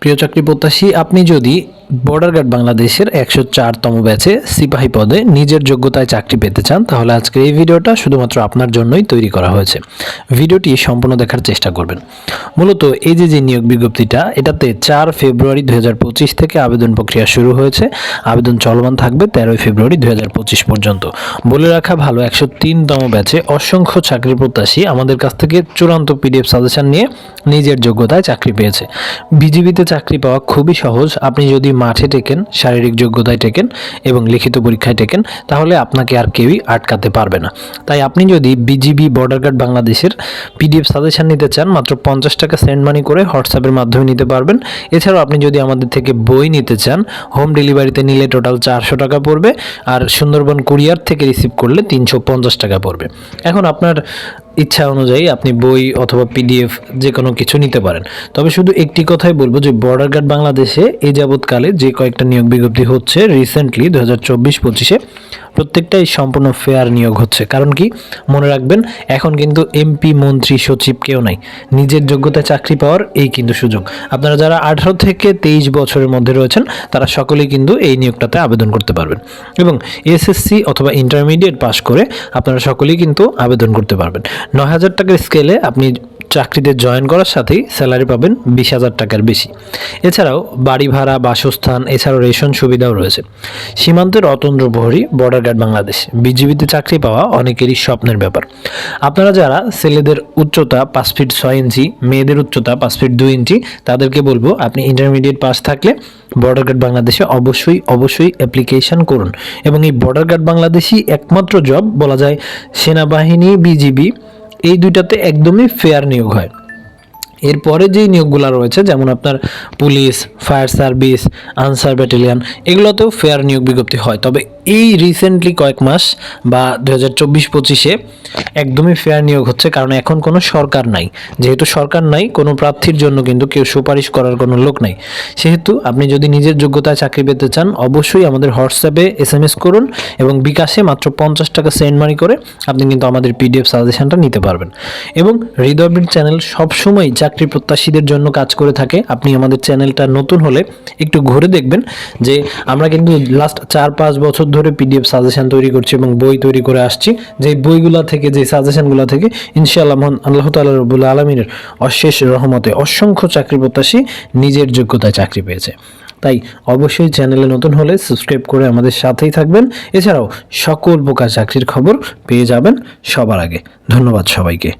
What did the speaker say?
প্রিয় চাকরি প্রত্যাশী আপনি যদি বর্ডার গার্ড বাংলাদেশের একশো চারতম ব্যাচে সিপাহী পদে নিজের যোগ্যতায় চাকরি পেতে চান। তাহলে আজকের এই ভিডিওটা শুধুমাত্র আপনার জন্যই তৈরি করা হয়েছে। ভিডিওটি সম্পূর্ণ দেখার চেষ্টা করবেন। মূলত এই যে যে নিয়োগ বিজ্ঞপ্তিটা, এটাতে চার ফেব্রুয়ারি দু হাজার পঁচিশ থেকে আবেদন প্রক্রিয়া শুরু হয়েছে। আবেদন চলমান থাকবে তেরোই ফেব্রুয়ারি দু হাজার পঁচিশ পর্যন্ত। বলে রাখা ভালো, একশো তিনতম ব্যাচে অসংখ্য চাকরি প্রত্যাশী আমাদের কাছ থেকে চূড়ান্ত পিডিএফ সাজেশন নিয়ে নিজের যোগ্যতায় চাকরি পেয়েছে। বিজিবিতে চাকরি পাওয়া খুবই সহজ। আপনি যদি মাঠে টেকেন, শারীরিক যোগ্যতায় টেকেন এবং লিখিত পরীক্ষায় টেকেন, তাহলে আপনাকে আর কেউই আটকাতে পারবে না। তাই আপনি যদি বিজিবি বর্ডার গার্ড বাংলাদেশের পিডিএফ সাজেশন নিতে চান, মাত্র পঞ্চাশ টাকা সেন্ড মানি করে হোয়াটসঅ্যাপের মাধ্যমে নিতে পারবেন। এছাড়াও আপনি যদি আমাদের থেকে বই নিতে চান, হোম ডেলিভারিতে নিলে টোটাল চারশো টাকা পড়বে, আর সুন্দরবন কুরিয়ার থেকে রিসিভ করলে তিনশো পঞ্চাশ টাকা পড়বে। এখন আপনার ইচ্ছা অনুযায়ী আপনি বই অথবা পিডিএফ যে কোনো কিছু নিতে পারেন। তবে শুধু একটি কথাই বলব যে বর্ডার গার্ড বাংলাদেশে এই যাবৎকালে যে কয়েকটা নিয়োগ বিজ্ঞপ্তি হচ্ছে রিসেন্টলি দু হাজার চব্বিশ পঁচিশে, প্রত্যেকটাই সম্পূর্ণ ফেয়ার নিয়োগ হচ্ছে। কারণ কি? মনে রাখবেন, এখন কিন্তু এমপি মন্ত্রী, সচিব কেউ নাই। নিজের যোগ্যতায় চাকরি পাওয়ার এই কিন্তু সুযোগ। আপনারা যারা আঠারো থেকে তেইশ বছরের মধ্যে রয়েছেন, তারা সকলেই কিন্তু এই নিয়োগটাতে আবেদন করতে পারবেন। এবং এসএসসি অথবা ইন্টারমিডিয়েট পাস করে আপনারা সকলেই কিন্তু আবেদন করতে পারবেন। নয় হাজার টাকার স্কেলে আপনি চাকরিতে জয়েন করার সাথেই স্যালারি পাবেন বিশ হাজার টাকার বেশি। এছাড়াও বাড়ি ভাড়া, বাসস্থান, এছাড়াও রেশন সুবিধাও রয়েছে। সীমান্তের অতন্দ্র প্রহরী বর্ডার গার্ড বাংলাদেশ। বিজিবিতে চাকরি পাওয়া অনেকেরই স্বপ্নের ব্যাপার। আপনারা যারা ছেলেদের উচ্চতা পাঁচ ফিট ছয় ইঞ্চি, মেয়েদের উচ্চতা পাঁচ ফিট দুই ইঞ্চি, তাদেরকে বলব আপনি ইন্টারমিডিয়েট পাস থাকলে বর্ডার গার্ড বাংলাদেশে অবশ্যই অবশ্যই অ্যাপ্লিকেশন করুন। এবং এই বর্ডার গার্ড বাংলাদেশই একমাত্র জব বলা যায় সেনাবাহিনী, বিজিবি এই দুইটাতে একদমই ফেয়ার নিয়োগ হয়। এরপরে যেই নিয়োগগুলো রয়েছে, যেমন আপনার police, fire service, Ansar battalion, এগুলোতেও ফেয়ার নিয়োগ বিজ্ঞপ্তি হয়। তবে এই রিসেন্টলি কয়েক মাস বা দু হাজার চব্বিশ পঁচিশে একদমই ফেয়ার নিয়োগ হচ্ছে, কারণ এখন কোনো সরকার নাই। যেহেতু সরকার নাই, কোনো প্রার্থীর জন্য কিন্তু কেউ সুপারিশ করার কোনো লোক নাই। সেহেতু আপনি যদি নিজের যোগ্যতায় চাকরি পেতে চান, অবশ্যই আমাদের হোয়াটসঅ্যাপে এস এম এস করুন এবং বিকাশে মাত্র পঞ্চাশ টাকা সেন্ড মানি করে আপনি কিন্তু আমাদের পিডিএফ সাজেশনটা নিতে পারবেন। এবং হৃদয়বিট চ্যানেল সবসময় চাকরি প্রত্যাশীদের জন্য কাজ করে থাকে। আপনি আমাদের চ্যানেলটা নতুন হলে একটু ঘুরে দেখবেন যে আমরা কিন্তু লাস্ট চার পাঁচ বছর ধরে পিডিএফ সাজেশন তৈরি করছি এবং বই তৈরি করে আসছি। যে বইগুলা থেকে, যে সাজেশনগুলো থেকে ইনশাআল্লাহ আল্লাহ তাল্লাহ রবুল্লা আলমিনের অশেষ রহমতে অসংখ্য চাকরি প্রত্যাশী নিজের যোগ্যতায় চাকরি পেয়েছে। তাই অবশ্যই চ্যানেলে নতুন হলে সাবস্ক্রাইব করে আমাদের সাথেই থাকবেন। এছাড়াও সকল প্রকার চাকরির খবর পেয়ে যাবেন সবার আগে। ধন্যবাদ সবাইকে।